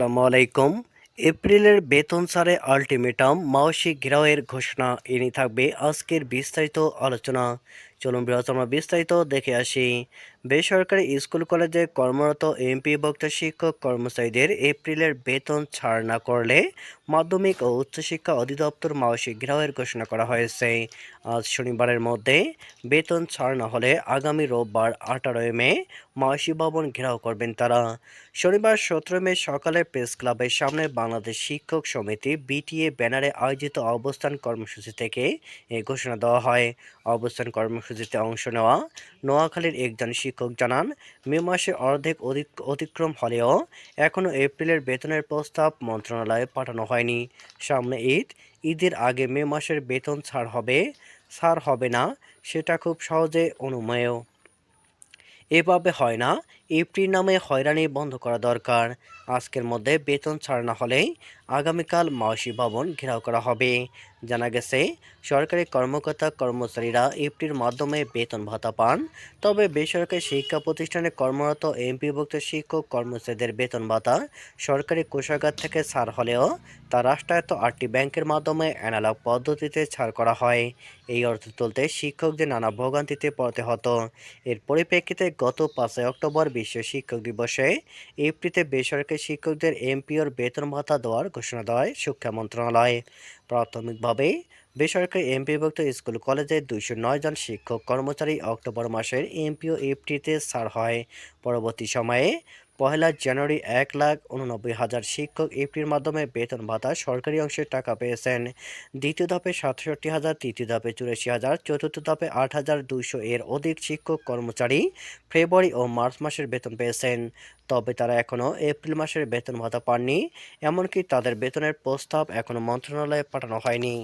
আসসালামু আলাইকুম। এপ্রিলের বেতন সারে আলটিমেটাম মাওসিক ঘেরাওয়ের ঘোষণা। এনে থাকবে আজকের বিস্তারিত আলোচনা। চলুন বৃহৎ আমরা বিস্তারিত দেখে আসি। বেসরকারি স্কুল, কলেজে কর্মরত এমপি, ভক্ত, শিক্ষক, কর্মচারীদের এপ্রিলের বেতন ছাড় না করলে মাধ্যমিক ও উচ্চশিক্ষা অধিদপ্তর মাসিক ঘেরাওয়ের ঘোষণা করা হয়েছে। আজ শনিবারের মধ্যে বেতন ছাড় না হলে আগামী রোববার আঠারোই মে মাসি ভবন ঘেরাও করবেন তারা। শনিবার সতেরো মে সকালে প্রেস ক্লাবের সামনে বাংলাদেশ শিক্ষক সমিতি বিটিএ ব্যানারে আয়োজিত অবস্থান কর্মসূচি থেকে এ ঘোষণা দেওয়া হয়। অবস্থান কর্মসূচিতে অংশ নেওয়া। নোয়াখালীর একজন শিক্ষক জানান, মে মাসে অর্ধেক অতিক্রম হলেও এখনও এপ্রিলের বেতনের প্রস্তাব মন্ত্রণালয়ে পাঠানো হয়নি। সামনে ঈদ, ঈদের আগে মে মাসের বেতন ছাড় হবে ছাড় হবে না, সেটা খুব সহজে অনুমেয়। এভাবে হয় না। এপ্রিল নামে হয়রানি বন্ধ করা দরকার। আজকের মধ্যে বেতন ছাড় না হলেই আগামীকাল মাওসী ভবন ঘেরাও করা হবে। জানা গেছে, সরকারি কর্মকর্তা কর্মচারীরা এপ্রিল মাধ্যমে বেতন ভাতা পান, তবে বেসরকারি শিক্ষা প্রতিষ্ঠানে কর্মরত এমপিভুক্ত শিক্ষক কর্মচারীদের বেতন ভাতা সরকারি কোষাগার থেকে ছাড় হলেও তা রাষ্ট্রায়ত্ত আটটি ব্যাংকের মাধ্যমে অ্যানালগ পদ্ধতিতে ছাড় করা হয়। এই অর্থ তুলতে শিক্ষকদের নানা ভোগান্তিতে পড়তে হতো। এর পরিপ্রেক্ষিতে গত পাঁচই অক্টোবর বিশ্ব শিক্ষক দিবসে এপ্রিতে বেসরকারি শিক্ষকদের এমপিওর বেতন ভাতা দেওয়ার ঘোষণা দেয় শিক্ষা মন্ত্রণালয়। প্রাথমিকভাবে, বেসরকারি এমপিভুক্ত স্কুল কলেজে দুইশো নয় জন শিক্ষক কর্মচারী অক্টোবর মাসের এমপিও এফটিতে ছাড় হয়। পরবর্তী সময়ে পহেলা জানুয়ারি এক লাখ উননব্বই হাজার শিক্ষক এপ্রিল মাধ্যমে বেতন ভাতা সরকারি অংশের টাকা পেয়েছেন। দ্বিতীয় ধাপে সাতষট্টি হাজার, তৃতীয় ধাপে চুরাশি হাজার, চতুর্থ ধাপে আট হাজার দুইশো এর অধিক শিক্ষক কর্মচারী ফেব্রুয়ারি ও মার্চ মাসের বেতন পেয়েছেন। তবে তারা এখনও এপ্রিল মাসের বেতন ভাতা পাননি, এমনকি তাদের বেতনের প্রস্তাব এখনও মন্ত্রণালয়ে পাঠানো হয়নি।